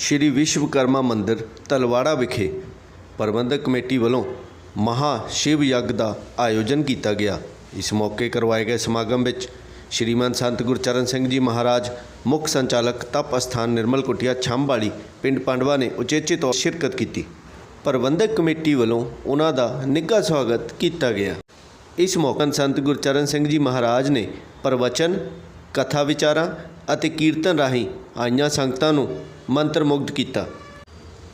ਸ਼੍ਰੀ ਵਿਸ਼ਵਕਰਮਾ ਮੰਦਿਰ ਤਲਵਾੜਾ ਵਿਖੇ ਪ੍ਰਬੰਧਕ ਕਮੇਟੀ ਵੱਲੋਂ ਮਹਾ ਸ਼ਿਵ ਯੱਗ ਦਾ ਆਯੋਜਨ ਕੀਤਾ ਗਿਆ। ਇਸ ਮੌਕੇ ਕਰਵਾਏ ਗਏ ਸਮਾਗਮ ਵਿੱਚ ਸ਼੍ਰੀਮਾਨ ਸੰਤ ਗੁਰਚਰਨ ਸਿੰਘ ਜੀ ਮਹਾਰਾਜ, ਮੁੱਖ ਸੰਚਾਲਕ ਤਪ ਅਸਥਾਨ ਨਿਰਮਲ ਕੁਟਿਆ ਛੰਭਵਾਲੀ ਪਿੰਡ ਪੰਡਵਾ ਨੇ ਉਚੇਚੇ ਤੌਰ ਸ਼ਿਰਕਤ ਕੀਤੀ। ਪ੍ਰਬੰਧਕ ਕਮੇਟੀ ਵੱਲੋਂ ਉਹਨਾਂ ਦਾ ਨਿੱਘਾ ਸਵਾਗਤ ਕੀਤਾ ਗਿਆ। ਇਸ ਮੌਕੇ ਸੰਤ ਗੁਰਚਰਨ ਸਿੰਘ ਜੀ ਮਹਾਰਾਜ ਨੇ ਪ੍ਰਵਚਨ, ਕਥਾ ਵਿਚਾਰਾਂ ਅਤੇ ਕੀਰਤਨ ਰਾਹੀਂ ਆਈਆਂ ਸੰਗਤਾਂ ਨੂੰ ਮੰਤਰ ਮੁਗਧ ਕੀਤਾ।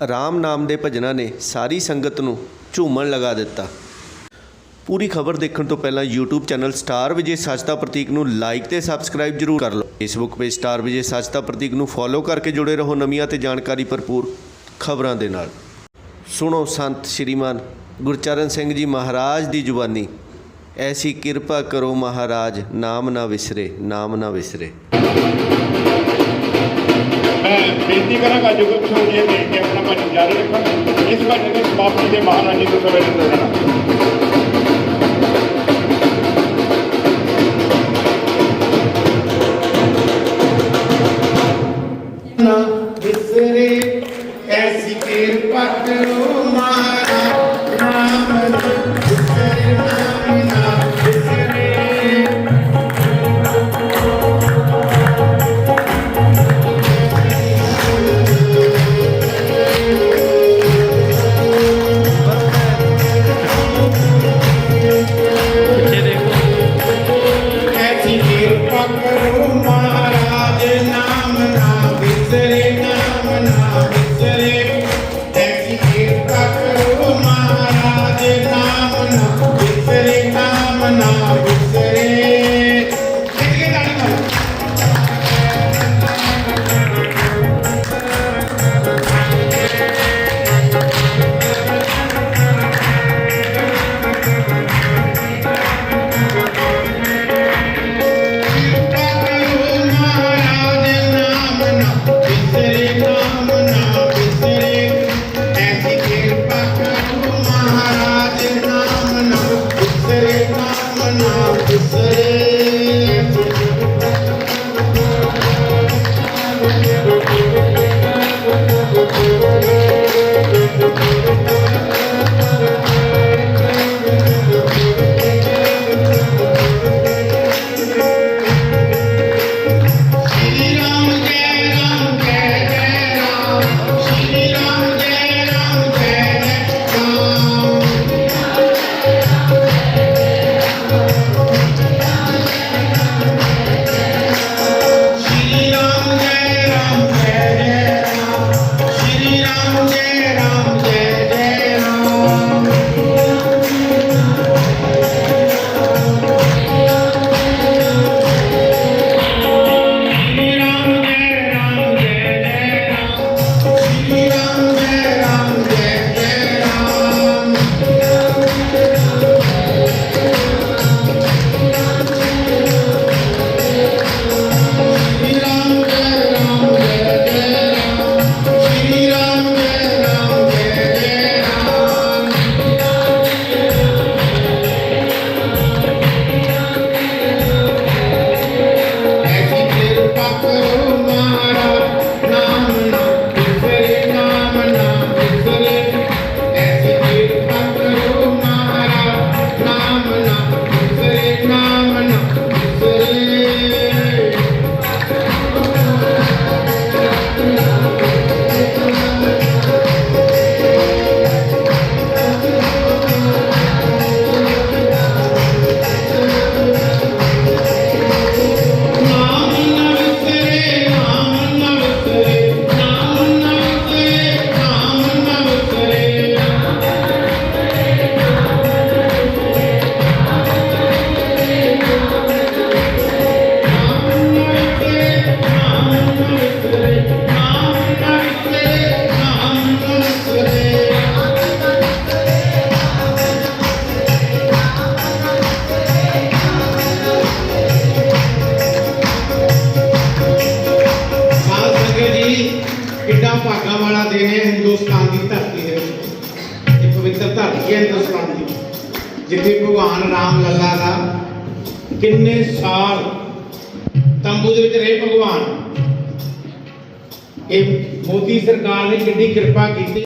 ਰਾਮ ਨਾਮ ਦੇ ਭਜਨਾਂ ਨੇ ਸਾਰੀ ਸੰਗਤ ਨੂੰ ਝੂਮਣ ਲਗਾ ਦਿੱਤਾ। ਪੂਰੀ ਖਬਰ ਦੇਖਣ ਤੋਂ ਪਹਿਲਾਂ YouTube channel Star Vijay Sachta Prateek ਨੂੰ ਲਾਈਕ ਤੇ ਸਬਸਕ੍ਰਾਈਬ ਜਰੂਰ ਕਰ ਲਓ। Facebook page Star Vijay Sachta Prateek ਨੂੰ ਫੋਲੋ ਕਰਕੇ ਜੁੜੇ ਰਹੋ ਨਵੀਆਂ ਤੇ ਜਾਣਕਾਰੀ ਭਰਪੂਰ ਖਬਰਾਂ ਦੇ ਨਾਲ। ਸੁਣੋ ਸੰਤ ਸ਼੍ਰੀਮਾਨ ਗੁਰਚਰਨ ਸਿੰਘ ਜੀ ਮਹਾਰਾਜ ਦੀ ਜ਼ੁਬਾਨੀ। ਐਸੀ ਕਿਰਪਾ ਕਰੋ ਮਹਾਰਾਜ, ਨਾਮ ਨਾ ਵਿਸਰੇ, ਨਾਮ ਨਾ ਵਿਸਰੇ। ਮੈਂ ਬੇਨਤੀ ਕਰਾਂਗਾ ਜਦੋਂ ਤੁਸੀਂ ਇਹ ਦੇਖ ਕੇ ਆਪਣਾ ਭਾਸ਼ਣ ਜਾਰੀ ਰੱਖਣ ਇਸ ਭਾਸ਼ਣ ਦੀ ਸਮਾਪਤੀ ਦੇ ਮਹਾਰਾਜੀ ਤੋਂ ਸਵੇਰੇ ਰਹਿਣਾ ना बिसरे ऐसी केर पकड़ो माँ Hare Jai ਦੀ ਧਰਤੀ ਦੇ ਇਹ ਪਵਿੱਤਰ ਧਰਤੀ ਹੈ ਹਿੰਦੁਸਤਾਨ ਦੀ। ਜਿੱਥੇ ਭਗਵਾਨ ਰਾਮ ਲੱਲਾ ਦਾ ਕਿੰਨੇ ਸਾਲ ਤੰਬੂ ਦੇ ਵਿੱਚ ਰਹੇ ਭਗਵਾਨ। ਇਹ ਮੋਦੀ ਸਰਕਾਰ ਨੇ ਕਿੰਨੀ ਕਿਰਪਾ ਕੀਤੀ।